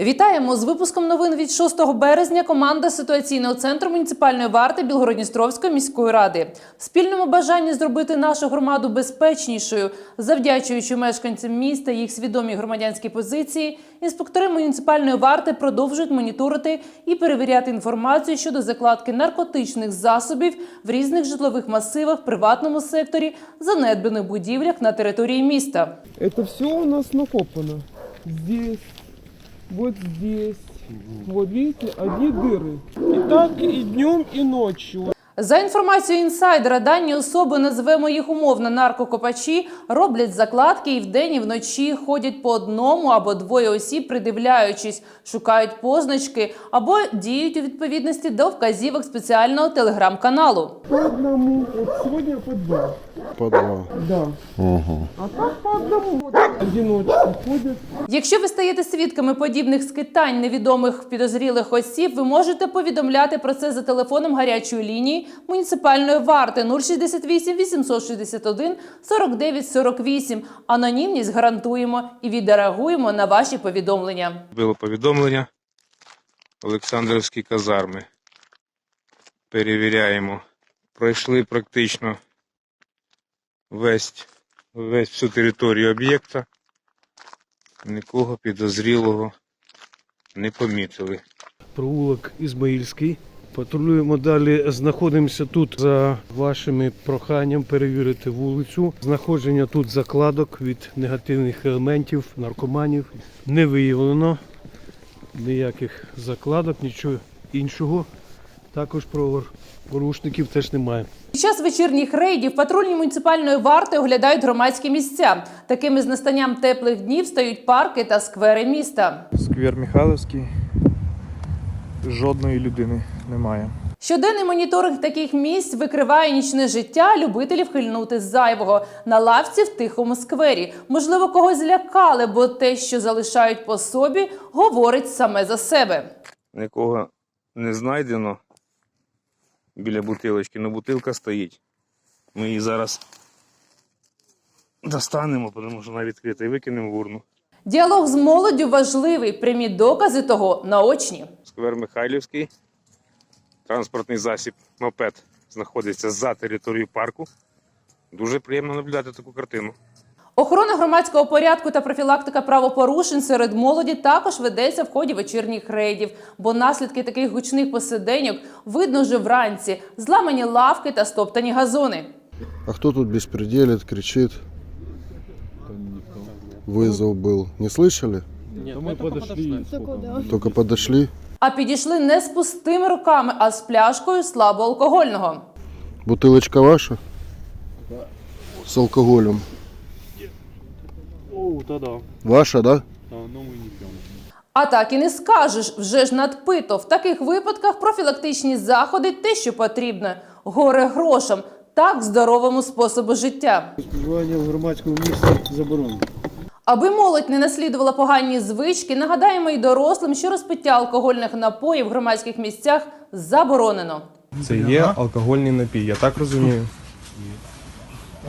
Вітаємо з випуском новин від 6 березня. Команда ситуаційного центру муніципальної варти Білгородністровської міської ради в спільному бажанні зробити нашу громаду безпечнішою, завдячуючи мешканцям міста їх свідомі громадянські позиції. Інспектори муніципальної варти продовжують моніторити і перевіряти інформацію щодо закладки наркотичних засобів в різних житлових масивах, приватному секторі, занедбаних будівлях на території міста. Это все у нас накопано. Здесь, вот здесь. Вот видите, одни дыры. И так и днем, и ночью. За інформацією інсайдера, дані особи, назвемо їх умовно наркокопачі, роблять закладки і вдень, і вночі ходять по одному або двоє осіб, придивляючись, шукають позначки або діють у відповідності до вказівок спеціального телеграм-каналу. По одному. Вот сегодня по два. По два. Да. А так по одному. Вот одиночки ходят. Якщо ви стаєте свідками подібних скитань невідомих підозрілих осіб, ви можете повідомляти про це за телефоном гарячої лінії муніципальної варти 068 861 49 48. Анонімність гарантуємо і відреагуємо на ваші повідомлення. Було повідомлення Олександрівські казарми. Перевіряємо. Пройшли практично весь, весь всю територію об'єкта. Нікого підозрілого не помітили. провулок Ізмаїльський. Патрулюємо далі. Знаходимося тут за вашими проханням перевірити вулицю. Знаходження тут закладок від негативних елементів, наркоманів. Не виявлено ніяких закладок, нічого іншого. Також правопорушників теж немає. Під час вечірніх рейдів патрульні муніципальної варти оглядають громадські місця. Такими з настанням теплих днів стають парки та сквери міста. Сквер Михайловський. Жодної людини немає. Щоденний моніторинг таких місць викриває нічне життя любителів хильнути з зайвого на лавці в тихому сквері. Можливо, когось злякали, бо те, що залишають по собі, говорить саме за себе. Нікого не знайдено біля бутилочки, але бутилка стоїть. Ми її зараз достанемо, тому що вона відкрита, і викинемо в урну. Діалог з молоддю важливий. Прямі докази того наочні. Сквер Михайлівський. Транспортний засіб мопед знаходиться за територією парку. Дуже приємно наблюдати таку картину. Охорона громадського порядку та профілактика правопорушень серед молоді також ведеться в ході вечірніх рейдів, бо наслідки таких гучних посиденьок видно вже вранці: зламані лавки та стоптані газони. А кто тут беспределит, кричит? Вызов был. Не слышали? ми подошли. Только подошли. А підійшли не з пустими руками, а з пляшкою слабоалкогольного. Бутылочка ваша? С алкоголем. О, та да. Ваша, да? А так і не скажеш, вже ж надпито. В таких випадках профілактичні заходи те, що потрібно. Горе грошам, так здоровому способу життя. Споживання в громадському місці заборонено. Аби молодь не наслідувала погані звички, нагадаємо й дорослим, що розпиття алкогольних напоїв в громадських місцях заборонено. Це є алкогольний напій, я так розумію.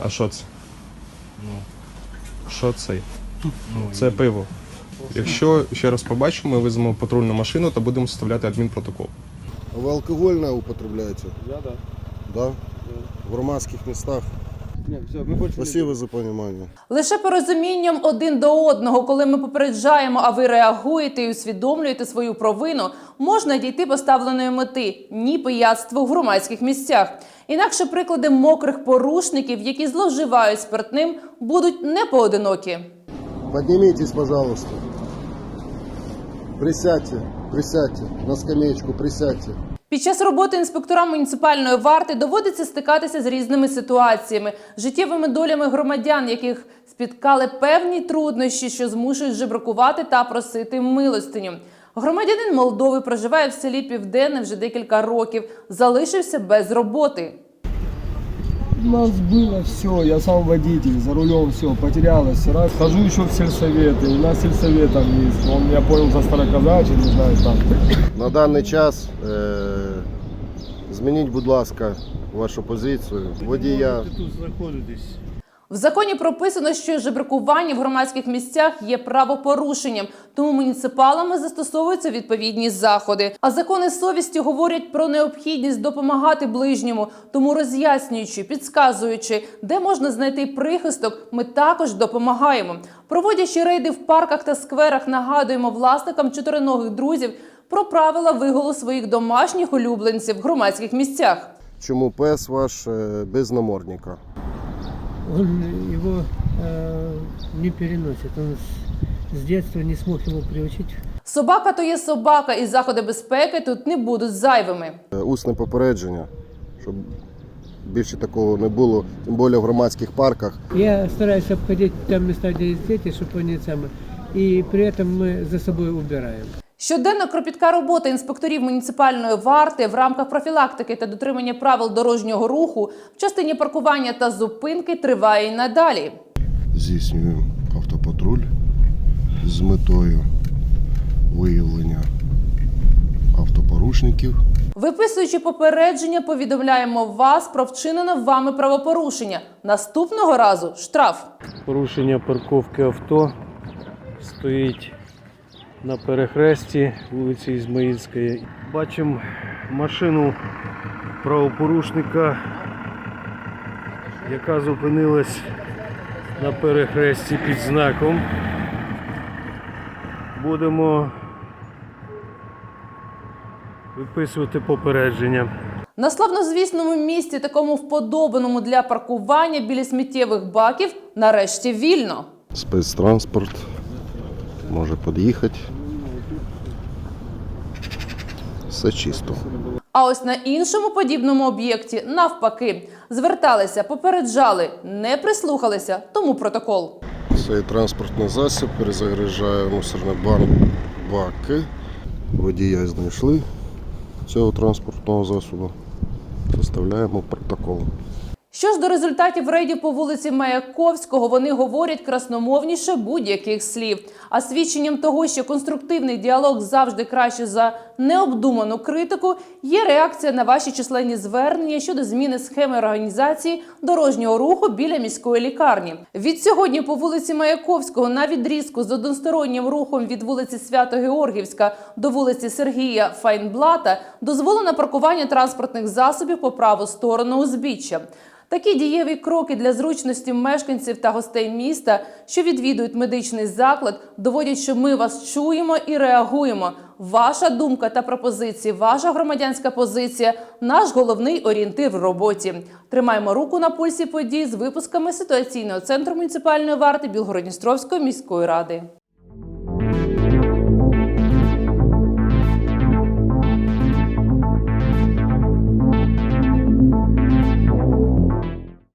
А що це? Що це? Це пиво. Якщо ще раз побачимо, ми визовемо патрульну машину та будемо составляти адмінпротокол. А вы алкогольное употребляете? Да, да. Да? В громадских местах? Спасибо за понимание. Лише порозумінням один до одного, коли ми попереджаємо, а ви реагуєте і усвідомлюєте свою провину, можна дійти поставленої мети ні пияцтву в громадських місцях. Інакше приклади мокрих порушників, які зловживають спиртним, будуть не поодинокі. Поднимитесь, пожалуйста. Присядьте, присядьте. На скамеечку присядьте. Під час роботи інспектора муніципальної варти доводиться стикатися з різними ситуаціями, життєвими долями громадян, яких спіткали певні труднощі, що змушують жебракувати та просити милостиню. Громадянин Молдови проживає в селі Південне вже декілька років, залишився без роботи. У нас было все, я сам водитель, за рулем все, потерялось. Раз, хожу еще в сельсоветы, у нас сельсовет там есть. Он меня понял за староказачий, не знаю, там. На даний час е- змініть, будь ласка, вашу позицію. Водія тут знаходитесь. В законі прописано, що жебракування в громадських місцях є правопорушенням, тому муніципалами застосовуються відповідні заходи. А закони совісті говорять про необхідність допомагати ближньому, тому роз'яснюючи, підказуючи, де можна знайти прихисток, ми також допомагаємо. Проводячи рейди в парках та скверах, нагадуємо власникам чотириногих друзів про правила виголу своїх домашніх улюбленців в громадських місцях. Чому пес ваш е, без намордника? Он его э, не переносит. Он с, с детства не смог его приучить Собака то є собака, і заходи безпеки тут не будуть зайвими. Е, Усне попередження, щоб більше такого не було, тим більше в громадських парках. Я стараюсь обходить там места, где есть дети, чтобы они самые. И при этом мы за собой убираем. Щоденна кропітка робота інспекторів муніципальної варти в рамках профілактики та дотримання правил дорожнього руху в частині паркування та зупинки триває й надалі. Здійснюємо автопатруль з метою виявлення автопорушників. Виписуючи попередження, повідомляємо вас про вчинене вами правопорушення. Наступного разу штраф. Порушення парковки авто стоїть на перехресті вулиці Ізмаїльської. Бачимо машину правопорушника, яка зупинилась на перехресті під знаком. Будемо виписувати попередження. На славнозвісному місці, такому вподобаному для паркування біля сміттєвих баків, нарешті вільно. Спецтранспорт може під'їхати. Все чисто. А ось на іншому подібному об'єкті, навпаки, зверталися, попереджали, не прислухалися, тому протокол. Цей транспортний засіб перезагружає мусорний банк баки. Водія знайшли цього транспортного засобу. Составляємо протокол. Що ж до результатів рейдів по вулиці Маяковського, вони говорять красномовніше будь-яких слів. А свідченням того, що конструктивний діалог завжди краще за необдуману критику, є реакція на ваші численні звернення щодо зміни схеми організації дорожнього руху біля міської лікарні. Від сьогодні по вулиці Маяковського на відрізку з одностороннім рухом від вулиці Свято-Георгівська до вулиці Сергія Файнблата дозволено паркування транспортних засобів по праву сторону узбіччя. Такі дієві кроки для зручності мешканців та гостей міста, що відвідують медичний заклад, доводять, що ми вас чуємо і реагуємо. Ваша думка та пропозиції, ваша громадянська позиція наш головний орієнтир в роботі. Тримаємо руку на пульсі подій з випусками ситуаційного центру муніципальної варти Білгородністровської міської ради.